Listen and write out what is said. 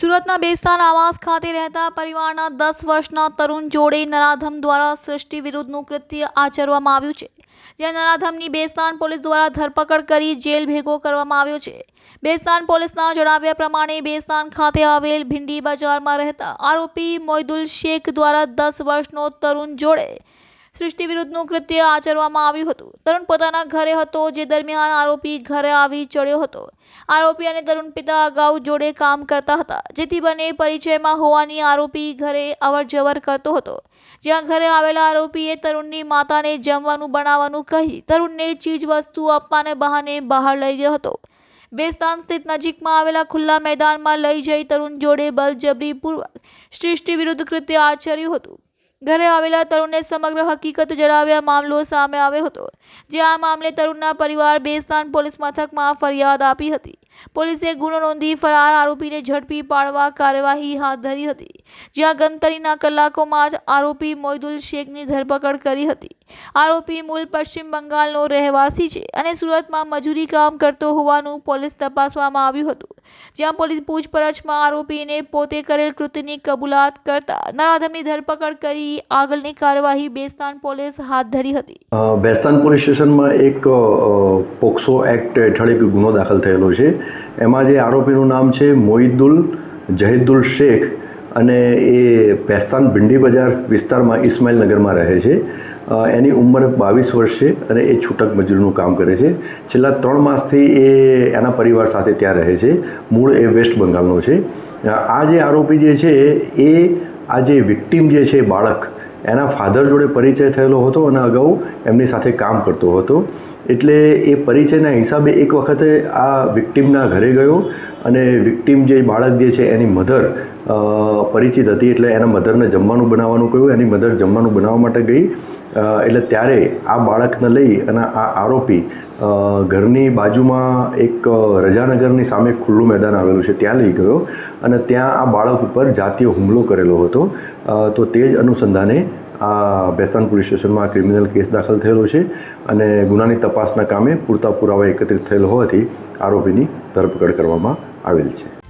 સુરતના બેસ્તાન આવાસ ખાતે રહેતા પરિવારના દસ વર્ષના તરુણ જોડે નરાધમ દ્વારા સૃષ્ટિ વિરુદ્ધનું કૃત્ય આચરવામાં આવ્યું છે. જ્યાં નરાધમની બેસ્તાન પોલીસ દ્વારા ધરપકડ કરી જેલ ભેગો કરવામાં આવ્યો છે. બેસ્તાન પોલીસના જણાવ્યા પ્રમાણે બેસ્તાન ખાતે આવેલ ભિંડી બજારમાં રહેતા આરોપી મોઇદુલ શેખ દ્વારા દસ વર્ષનો તરુણ જોડે સૃષ્ટિ વિરુદ્ધનું કૃત્ય આચરવામાં આવ્યું હતું. તરુણ પોતાના ઘરે હતો, જે દરમિયાન આરોપી ઘરે આવી ચડ્યો હતો. આરોપી અને તરુણ પિતા અગાઉ જોડે કામ કરતા હતા. જેથી બંને પરિચયમાં હોવાની આરોપી ઘરે અવરજવર કરતો હતો. જ્યાં ઘરે આવેલા આરોપીએ તરુણની માતાને જમવાનું બનાવવાનું કહી તરુણને ચીજ વસ્તુ આપવાને બહાને બહાર લઈ ગયો હતો. બેસ્તાન સ્થિત નજીકમાં આવેલા ખુલ્લા મેદાનમાં લઈ જઈ તરુણ જોડે બળજબરીપૂર્વક સૃષ્ટિ વિરુદ્ધ કૃત્ય આચર્યું હતું. ઘરે આવેલા તરુણને સમગ્ર હકીકત જણાવ્યા મામલો સામે આવ્યો હતો, જે આ મામલે તરુણના પરિવાર બેસ્તાન પોલીસ મથકમાં ફરિયાદ આપી હતી. પોલીસે ગુનો નોંધી ફરાર આરોપીને ઝડપી પાડવા કાર્યવાહી હાથ ધરી હતી. જ્યાં ગણતરીના કલાકોમાં જ આરોપી મોઇદુલ શેખની ધરપકડ કરી હતી. આરોપી મૂળ પશ્ચિમ બંગાળનો રહેવાસી છે અને સુરતમાં મજૂરી કામ કરતો હોવાનું પોલીસ તપાસવામાં આવ્યું હતું. જ્યાં પોલીસ પૂછપરછમાં આરોપીને પોતે કરેલ કૃત્યની કબૂલાત કરતા નરાધમની ધરપકડ કરી આગળની કાર્યવાહી બેસ્તાન પોલીસ હાથ ધરી હતી. બેસ્તાન પોલીસ સ્ટેશનમાં એક પોક્સો એક્ટ હેઠળ એક ગુનો દાખલ થયેલો છે. એમાં જે આરોપીનું નામ છે મોહિદુલ જહીદુલ શેખ અને એ પેસ્તાન ભિંડી બજાર વિસ્તારમાં ઇસ્માઇલ નગરમાં રહે છે. એની ઉંમર બાવીસ વર્ષ છે અને એ છૂટક મજૂરનું કામ કરે છે. છેલ્લા ત્રણ માસથી એ એના પરિવાર સાથે ત્યાં રહે છે. મૂળ એ વેસ્ટ બંગાળનો છે. આ જે આરોપી જે છે એ આ જે વિક્ટીમ જે છે બાળક એના ફાધર જોડે પરિચય થયેલો હતો અને અગાઉ એમની સાથે કામ કરતો હતો. એટલે એ પરિચયના હિસાબે એક વખતે આ વિક્ટીમના ઘરે ગયો અને વિક્ટીમ જે બાળક જે છે એની મધર પરિચિત હતી. એટલે એના મધરને જમવાનું બનાવવાનું કહ્યું. એની મધર જમવાનું બનાવવા માટે ગઈ. એટલે ત્યારે આ બાળકને લઈ અને આ આરોપી ઘરની બાજુમાં એક રજાનગરની સામે ખુલ્લું મેદાન આવેલું છે. ત્યાં લઈ ગયો અને ત્યાં આ બાળક ઉપર જાતીય હુમલો કરેલો હતો. તો તે જ અનુસંધાને આ બેસ્તાન પોલીસ સ્ટેશનમાં ક્રિમિનલ કેસ દાખલ થયેલો છે અને ગુનાની તપાસના કામે પૂરતા પુરાવા એકત્રિત થયેલ હોવાથી આરોપીની ધરપકડ કરવામાં આવેલ છે.